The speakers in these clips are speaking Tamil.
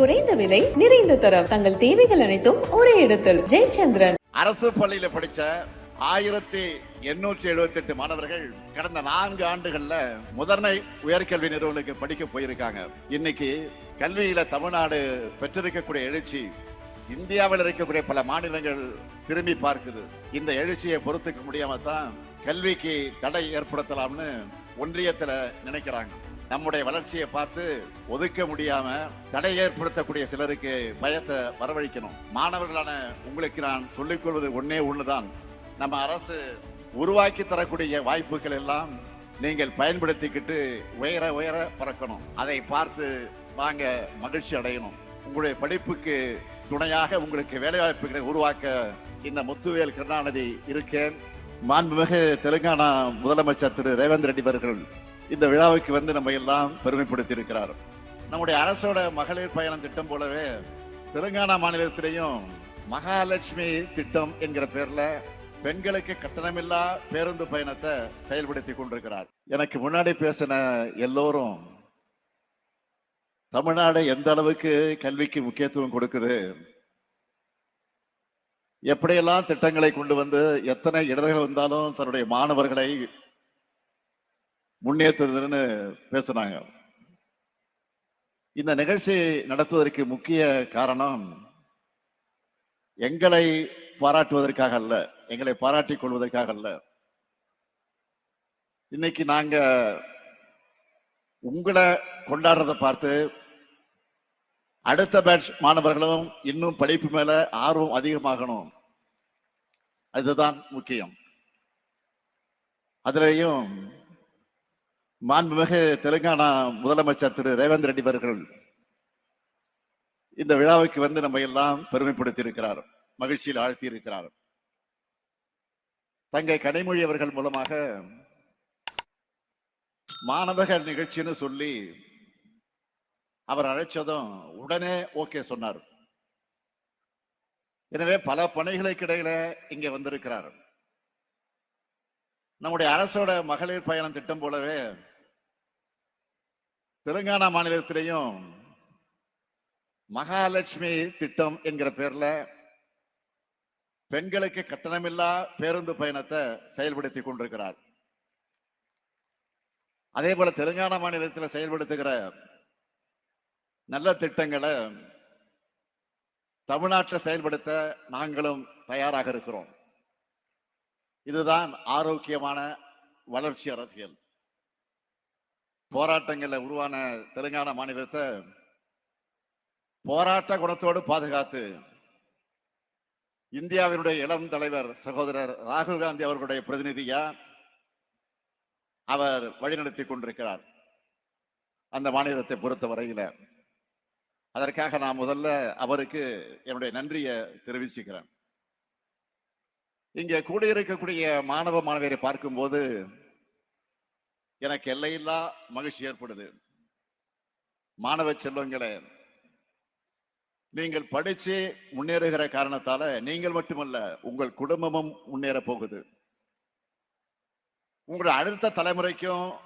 குறைந்த விலை நிறைந்த தரம். தங்கள் தேவைகள் அனைத்தும் ஒரே இடத்தில். ஜெயச்சந்திரன். அரசு பள்ளியில படிச்ச ஆயிரத்தி எண்ணூற்றி எழுபத்தி எட்டு மாணவர்கள் கடந்த நான்கு ஆண்டுகள்ல முதன்மை உயர்கல்வி நிறுவனங்களுக்கு படிக்க போயிருக்காங்க. இன்னைக்கு கல்வியில தமிழ்நாடு பெற்றிருக்கக்கூடிய எழுச்சி இந்தியாவில் இருக்கக்கூடிய பல மாநிலங்கள் திரும்பி பார்க்குது. இந்த எழுச்சியை பொறுத்துக்க முடியாம தான் கல்விக்கு தடை ஏற்படுத்தலாம்னு ஒன்றியத்துல நினைக்கிறாங்க. நம்முடைய வளர்ச்சியை பார்த்து ஒதுக்க முடியாம தடை ஏற்படுத்தக்கூடிய சிலருக்கு பயத்தை வரவழைக்கணும். மாணவர்களான உங்களுக்கு நான் சொல்லிக் கொள்வது ஒன்னே ஒண்ணுதான். நம்ம அரசு உருவாக்கி தரக்கூடிய வாய்ப்புகள் எல்லாம் நீங்கள் பயன்படுத்திக்கிட்டு உயர உயர பறக்கணும். அதை பார்த்து வாங்க மகிழ்ச்சி அடையணும். உங்களுடைய படிப்புக்கு துணையாக உங்களுக்கு வேலைவாய்ப்புகளை உருவாக்க இந்த முத்துவேல் கருணாநிதி இருக்கேன். மாண்புமிகு தெலுங்கானா முதலமைச்சர் திரு ரேவந்த் ரெட்டி அவர்கள் இந்த விழாவுக்கு வந்து நம்ம எல்லாம் பெருமைப்படுத்தி இருக்கிறார் நம்முடைய அரசோட மகளிர் பயணம் திட்டம் போலவே தெலுங்கானா மாநிலத்திலையும் மகாலட்சுமி திட்டம் என்கிற பேர்ல பெண்களுக்கு கட்டணமில்லா பேருந்து பயணத்தை செயல்படுத்தி கொண்டிருக்கிறார். எனக்கு முன்னாடி பேசின எல்லோரும் தமிழ்நாடு எந்த அளவுக்கு கல்விக்கு முக்கியத்துவம் கொடுக்குது எப்படியெல்லாம் திட்டங்களை கொண்டு வந்து எத்தனை இடர்கள் வந்தாலும் தன்னுடைய மாணவர்களை முன்னேற்றுதுன்னு பேசுனாங்க இந்த நிகழ்ச்சி நடத்துவதற்கு முக்கிய காரணம் எங்களை பாராட்டுவதற்காக அல்ல எங்களை பாராட்டிக் கொள்வதற்காக அல்ல. இன்னைக்கு நாங்க உங்களை கொண்டாடுறதை பார்த்து அடுத்த பேட்ச் மாணவர்களும் இன்னும் படிப்பு மேல ஆர்வம் அதிகமாகணும். அதுதான் முக்கியம். அதுலேயும் மாண்புமிகு தெலுங்கானா முதலமைச்சர் திரு ரேவந்த் ரெட்டி அவர்கள் இந்த விழாவுக்கு வந்து நம்ம எல்லாம் பெருமைப்படுத்தி இருக்கிறார் மகிழ்ச்சியில் ஆழ்த்தி இருக்கிறார் தங்கை கடைமொழி அவர்கள் மூலமாக மாணவர்கள் நிகழ்ச்சின்னு சொல்லி அவர் அழைச்சதும் உடனே ஓகே சொன்னார். எனவே பல பணிகளுக்கு இடையில இங்க வந்திருக்கிறார். நம்முடைய அரசோட மகளிர் பயணம் திட்டம் போலவே தெலுங்கானா மாநிலத்திலையும் மகாலட்சுமி திட்டம் என்கிற பேர்ல பெண்களுக்கு கட்டணமில்லா பேருந்து பயணத்தை செயல்படுத்தி கொண்டிருக்கிறார். அதே போல தெலுங்கானா மாநிலத்தில் செயல்படுத்துகிற நல்ல திட்டங்களை தமிழ்நாட்டில் செயல்படுத்த நாங்களும் தயாராக இருக்கிறோம். இதுதான் ஆரோக்கியமான வளர்ச்சி அரசியல். போராட்டங்களில் உருவான தெலுங்கானா மாநிலத்தை போராட்ட குணத்தோடு பாதுகாத்து இந்தியாவினுடைய இளம் தலைவர் சகோதரர் ராகுல் காந்தி அவர்களுடைய பிரதிநிதியா அவர் வழிநடத்தி கொண்டிருக்கிறார் அந்த மாநிலத்தை பொறுத்த வரையில அதற்காக நான் முதல்ல அவருக்கு என்னுடைய நன்றியை தெரிவிச்சுக்கிறேன். இங்கே கூடியிருக்கக்கூடிய மாணவ மாணவியரை பார்க்கும்போது எனக்கு எல்லையில்லா மகிழ்ச்சி ஏற்படுது. மாணவ செல்வங்களே நீங்கள் படிச்சு முன்னேறுகிற காரணத்தால நீங்கள் மட்டுமல்ல உங்கள் குடும்பமும் முன்னேற போகுது. உங்கள் அடுத்த தலைமுறைக்கும்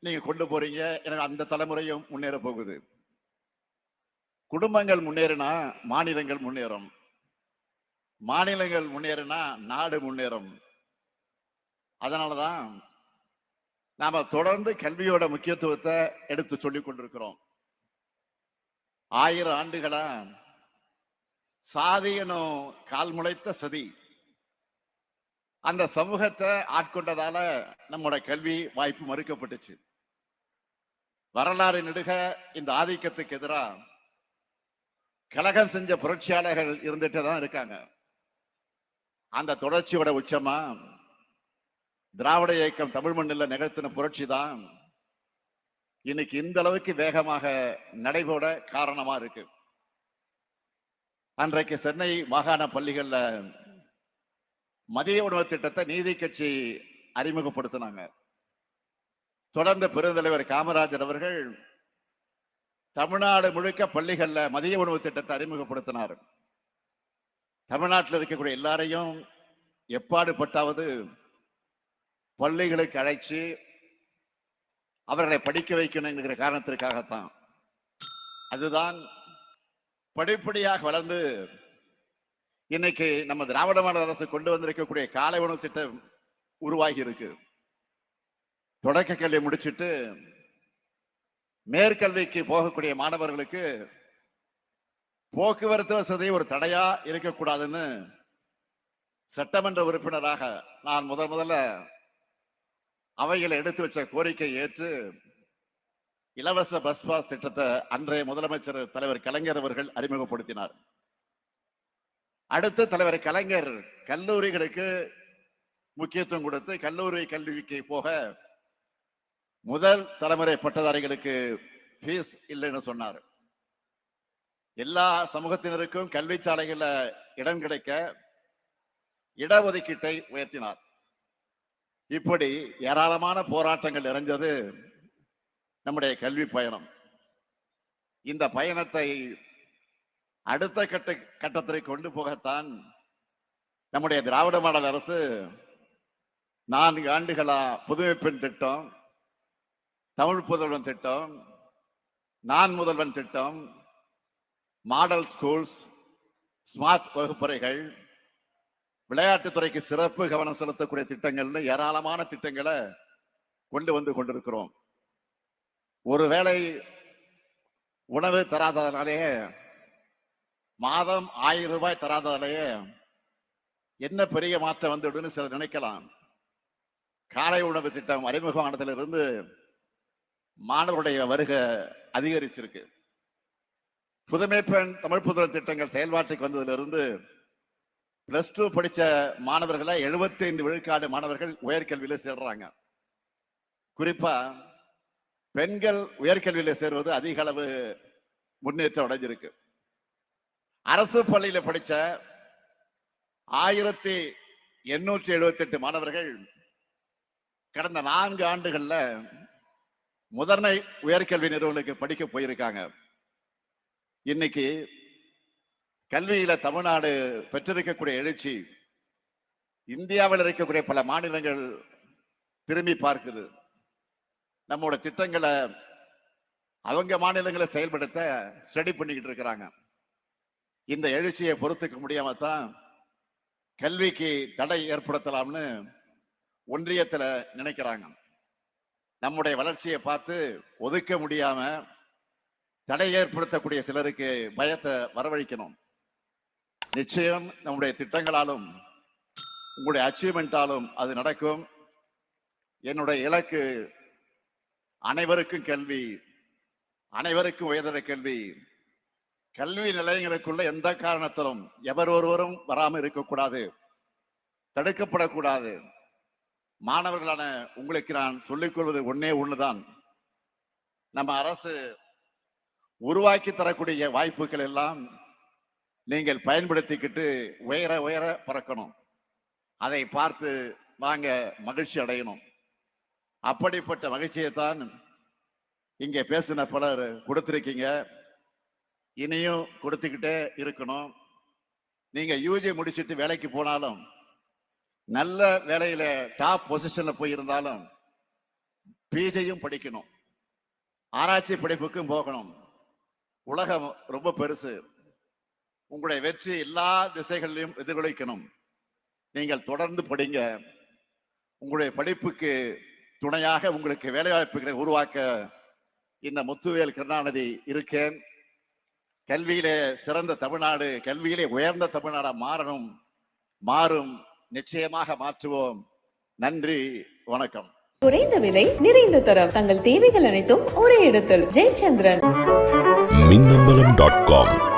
நீங்க கொண்டு போறீங்க. எனக்கு அந்த தலைமுறையும் முன்னேற போகுது. குடும்பங்கள் முன்னேறினா மாநிலங்கள் முன்னேறும். மாநிலங்கள் முன்னேறினா நாடு முன்னேறும். அதனாலதான் நாம தொடர்ந்து கல்வியோட முக்கியத்துவத்தை எடுத்து சொல்லிக் கொண்டிருக்கிறோம். ஆயிரம் ஆண்டுகளா சாதி எனும் கால் முளைத்த சதி அந்த சமூகத்தை ஆட்கொண்டதால நம்மோட கல்வி வாய்ப்பு மறுக்கப்பட்டுச்சு. வரலாறு நெடுக இந்த ஆதிக்கத்துக்கு எதிராக கலகம் செஞ்ச புரட்சியாளர்கள் இருந்துட்டு தான் இருக்காங்க. அந்த தொடர்ச்சியோட உச்சமா திராவிட இயக்கம் தமிழ் மண்ணில் நிகழ்த்தின புரட்சி தான் இன்னைக்கு இந்த அளவுக்கு வேகமாக நடைபோட காரணமா இருக்கு. அன்றைக்கு சென்னை மாகாண பள்ளிகள்ல மதிய உணவு திட்டத்தை நீதி கட்சி அறிமுகப்படுத்தினாங்க. தொடர்ந்து பெருந்தலைவர் காமராஜர் அவர்கள் தமிழ்நாடு முழுக்க பள்ளிகள்ல மதிய உணவு திட்டத்தை அறிமுகப்படுத்தினார். தமிழ்நாட்டில் இருக்கக்கூடிய எல்லாரையும் எப்பாடுபட்டாவது பள்ளிகளுக்கு அழைச்சு அவர்களை படிக்க வைக்கணுங்கிற காரணத்திற்காகத்தான். அதுதான் படிப்படியாக வளர்ந்து இன்னைக்கு நம்ம திராவிட மாடல் அரசு கொண்டு வந்திருக்கக்கூடிய காலை உணவு திட்டம் உருவாகி இருக்கு. தொடக்க கல்வி முடிச்சிட்டு மேற்கல்விக்கு போகக்கூடிய மாணவர்களுக்கு போக்குவரத்து வசதி ஒரு தடையா இருக்கக்கூடாதுன்னு சட்டமன்ற உறுப்பினராக நான் முதல் முதல்ல அவைகளை எடுத்து வச்ச கோரிக்கை ஏற்று இலவச பஸ் பாஸ் திட்டத்தை அன்றைய முதலமைச்சர் தலைவர் கலைஞர் அவர்கள் அறிமுகப்படுத்தினார். அடுத்து தலைவர் கலைஞர் கல்லூரிகளுக்கு முக்கியத்துவம் கொடுத்து கல்லூரி கல்விக்கு போக முதல் தலைமுறை பட்டதாரிகளுக்கு ஃபீஸ் இல்லைன்னு சொன்னார். எல்லா சமூகத்தினருக்கும் கல்வி சாலைகளில் இடம் கிடைக்க இடஒதுக்கீட்டை உயர்த்தினார். இப்படி ஏராளமான போராட்டங்கள் நிறைஞ்சது நம்முடைய கல்வி பயணம். இந்த பயணத்தை அடுத்த கட்ட கட்டத்தை கொண்டு போகத்தான் நம்முடைய திராவிட மாடல் அரசு நான்கு ஆண்டுகளா புதுமைப்பெண் திட்டம் தமிழ் புதல்வன் திட்டம் நான் முதல்வன் திட்டம் மாடல் ஸ்கூல்ஸ் ஸ்மார்ட் வகுப்பறைகள் விளையாட்டுத்துறைக்கு சிறப்பு கவனம் செலுத்தக்கூடிய திட்டங்கள்னு ஏராளமான திட்டங்களை கொண்டு வந்து கொண்டிருக்கிறோம். ஒருவேளை உணவு தராதனாலேயே மாதம் ஆயிரம் ரூபாய் தராதனாலேயே என்ன பெரிய மாற்றம் வந்துடுன்னு சிலர் நினைக்கலாம். காலை உணவு திட்டம் அறிமுகமானதிலிருந்து மாணவருடைய வருகை அதிகரிச்சிருக்கு. புதுமை பெண் தமிழ் புதுவை திட்டங்கள் செயல்பாட்டுக்கு வந்ததிலிருந்து பிளஸ் டூ படிச்ச மாணவர்களை 75 விழுக்காடு மாணவர்கள் உயர்கல்வியில் சேர்றாங்க. குறிப்பா பெண்கள் உயர்கல்வியில் சேர்வது அதிக அளவு முன்னேற்றம் அடைஞ்சிருக்கு. அரசு பள்ளியில படிச்ச ஆயிரத்தி எண்ணூற்றி எழுபத்தி எட்டு மாணவர்கள் கடந்த நான்கு ஆண்டுகளில் முதன்மை உயர்கல்வி நிறுவனங்களுக்கு படிக்க போயிருக்காங்க. இன்னைக்கு கல்வியில தமிழ்நாடு பெற்றிருக்கக்கூடிய எழுச்சி இந்தியாவில் இருக்கக்கூடிய பல மாநிலங்கள் திரும்பி பார்க்குது. நம்மோட திட்டங்களை அவங்க மாநிலங்களை செயல்படுத்த ஸ்டடி பண்ணிக்கிட்டு இருக்கிறாங்க. இந்த எழுச்சியை பொறுத்துக்க முடியாம தான் கல்விக்கு தடை ஏற்படுத்தலாம்னு ஒன்றியத்தில் நினைக்கிறாங்க. நம்முடைய வளர்ச்சியை பார்த்து ஒதுக்க முடியாம தடை ஏற்படுத்தக்கூடிய சிலருக்கு பயத்தை வரவழைக்கணும். நிச்சயம் நம்முடைய திட்டங்களாலும் உங்களுடைய அச்சீவ்மெண்டாலும் அது நடக்கும். என்னுடைய இலக்கு அனைவருக்கும் கல்வி அனைவருக்கும் உயர்தர கல்வி. கல்வி நிலையங்களுக்குள்ள எந்த காரணத்திலும் எவர் ஒருவரும் வராமல் இருக்கக்கூடாது. தடுக்கப்படக்கூடாது. மாணவர்களான உங்களுக்கு நான் சொல்லிக் கொள்வது ஒன்னே ஒண்ணுதான். நம்ம அரசு உருவாக்கி தரக்கூடிய வாய்ப்புகள் எல்லாம் நீங்கள் பயன்படுத்திக்கிட்டு உயர உயர பறக்கணும். அதை பார்த்து வாங்க மகிழ்ச்சி அடையணும். அப்படிப்பட்ட மகிழ்ச்சியை தான் இங்கே பேசின பலர் கொடுத்துருக்கீங்க. இனியும் கொடுத்துக்கிட்டே இருக்கணும். நீங்கள் யூஜி முடிச்சுட்டு வேலைக்கு போனாலும் நல்ல வேலையில் டாப் பொசிஷனில் போயிருந்தாலும் பிஜையும் படிக்கணும். ஆராய்ச்சி படிப்புக்கும் போகணும். உலகம் ரொம்ப பெருசு. உங்களுடைய வெற்றி எல்லா திசைகளிலும் எதிரொலிக்கணும். நீங்கள் தொடர்ந்து படிங்க. உங்களுடைய படிப்புக்கு துணையாக உங்களுக்கு வேலைவாய்ப்புகளை உருவாக்க இந்த முத்துவேல் கருணாநிதி இருக்கேன். கல்வியிலே சிறந்த தமிழ்நாடு கல்வியிலே உயர்ந்த தமிழ்நாடா மாறணும். மாறும். நிச்சயமாக மாற்றுவோம். நன்றி. வணக்கம். குறைந்த விலை நிறைந்த தரம். தங்கள் தேவைகள் அனைத்தும் ஒரே இடத்தில். ஜெயச்சந்திரன். Minnambalam dot com.